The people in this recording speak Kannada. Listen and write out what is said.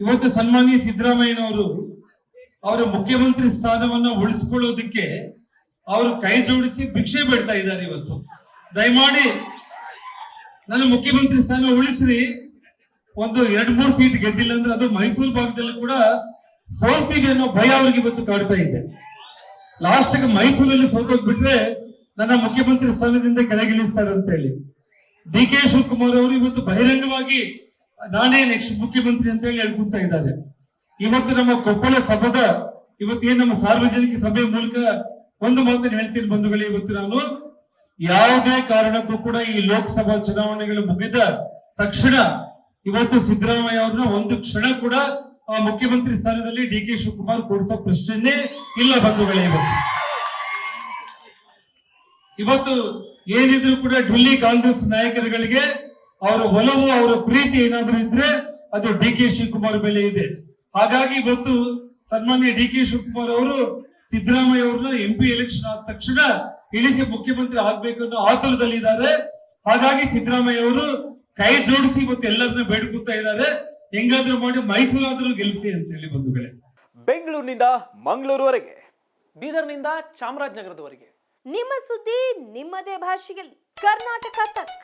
ಇವತ್ತು ಸನ್ಮಾನ್ಯ ಸಿದ್ದರಾಮಯ್ಯನವರು ಅವರ ಮುಖ್ಯಮಂತ್ರಿ ಸ್ಥಾನವನ್ನ ಉಳಿಸ್ಕೊಳ್ಳೋದಕ್ಕೆ ಅವರು ಕೈ ಜೋಡಿಸಿ ಭಿಕ್ಷೆ ಬಿಡ್ತಾ ಇದ್ದಾರೆ ಇವತ್ತು. ದಯಮಾಡಿ ನನ್ನ ಮುಖ್ಯಮಂತ್ರಿ ಸ್ಥಾನ ಉಳಿಸ್ರಿ. ಒಂದು ಎರಡ್ ಮೂರು ಸೀಟ್ ಗೆದ್ದಿಲ್ಲ ಅಂದ್ರೆ ಅದು ಮೈಸೂರು ಭಾಗದಲ್ಲಿ ಕೂಡ ಸೋಲ್ತೀವಿ ಅನ್ನೋ ಭಯ ಅವ್ರಿಗೆ ಇವತ್ತು ಕಾಡ್ತಾ ಇದೆ. ಲಾಸ್ಟ್ ಮೈಸೂರಲ್ಲಿ ಸೋತೋಗ್ಬಿಟ್ರೆ ನನ್ನ ಮುಖ್ಯಮಂತ್ರಿ ಸ್ಥಾನದಿಂದ ಕೆಳಗಿಳಿಸ್ತಾರೆ ಅಂತ ಹೇಳಿ ಡಿ ಕೆ ಶಿವಕುಮಾರ್ ಅವರು ಇವತ್ತು ಬಹಿರಂಗವಾಗಿ ನಾನೇ ನೆಕ್ಸ್ಟ್ ಮುಖ್ಯಮಂತ್ರಿ ಅಂತ ಹೇಳಿ ಹೇಳ್ಕೊಂತ ಇದ್ದಾರೆ ಇವತ್ತು ನಮ್ಮ ಕೊಪ್ಪಳ ಸಭದ ಇವತ್ತು ಏನ್ ನಮ್ಮ ಸಾರ್ವಜನಿಕ ಸಭೆ ಮೂಲಕ ಒಂದು ಮಾತನ್ನು ಹೇಳ್ತೀನಿ ಬಂಧುಗಳೇ ಇವತ್ತು ನಾನು ಯಾವುದೇ ಕಾರಣಕ್ಕೂ ಕೂಡ ಈ ಲೋಕಸಭಾ ಚುನಾವಣೆಗಳು ಮುಗಿದ ತಕ್ಷಣ ಇವತ್ತು ಸಿದ್ದರಾಮಯ್ಯ ಅವ್ರನ್ನ ಒಂದು ಕ್ಷಣ ಕೂಡ ಆ ಮುಖ್ಯಮಂತ್ರಿ ಸ್ಥಾನದಲ್ಲಿ ಡಿ ಕೆ ಶಿವಕುಮಾರ್ ಕೊಡಿಸೋ ಪ್ರಶ್ನೆನೇ ಇಲ್ಲ ಬಂಧುಗಳೇ ಇವತ್ತು ಇವತ್ತು ಏನಿದ್ರು ಕೂಡ ఢిల్లీ ಕಾಂಗ್ರೆಸ್ ನಾಯಕರುಗಳಿಗೆ ಅವರ ಒಲವು ಅವರ ಪ್ರೀತಿ ಏನಾದ್ರೂ ಇದ್ರೆ ಅದು ಡಿ ಕೆ ಶಿವಕುಮಾರ್ ಮೇಲೆ ಇದೆ. ಹಾಗಾಗಿ ಇವತ್ತು ಸನ್ಮಾನ್ಯ ಡಿ ಕೆ ಶಿವಕುಮಾರ್ ಅವರು ಸಿದ್ದರಾಮಯ್ಯ ಅವ್ರನ್ನ ಎಂ ಪಿ ಎಲೆಕ್ಷನ್ ಆದ ತಕ್ಷಣ ಇಳಿಸಿ ಮುಖ್ಯಮಂತ್ರಿ ಆಗ್ಬೇಕು ಅನ್ನೋ ಆತುರದಲ್ಲಿದ್ದಾರೆ. ಹಾಗಾಗಿ ಸಿದ್ದರಾಮಯ್ಯ ಅವರು ಕೈ ಜೋಡಿಸಿ ಇವತ್ತು ಎಲ್ಲರನ್ನ ಬೇಡ್ಕೊತಾ ಇದ್ದಾರೆ. ಹೆಂಗಾದ್ರೂ ಮಾಡಿ ಮೈಸೂರಾದ್ರೂ ಗೆಲ್ಸಿ ಅಂತ ಹೇಳಿ ಬಂಧುಗಳೇ. ಬೆಂಗಳೂರಿನಿಂದ ಮಂಗಳೂರುವರೆಗೆ ಬೀದರ್ನಿಂದ ಚಾಮರಾಜನಗರದವರೆಗೆ. ನಿಮ್ಮ ಸುದ್ದಿ ನಿಮ್ಮದೇ ಭಾಷೆಯಲ್ಲಿ. ಕರ್ನಾಟಕ ತಕ್.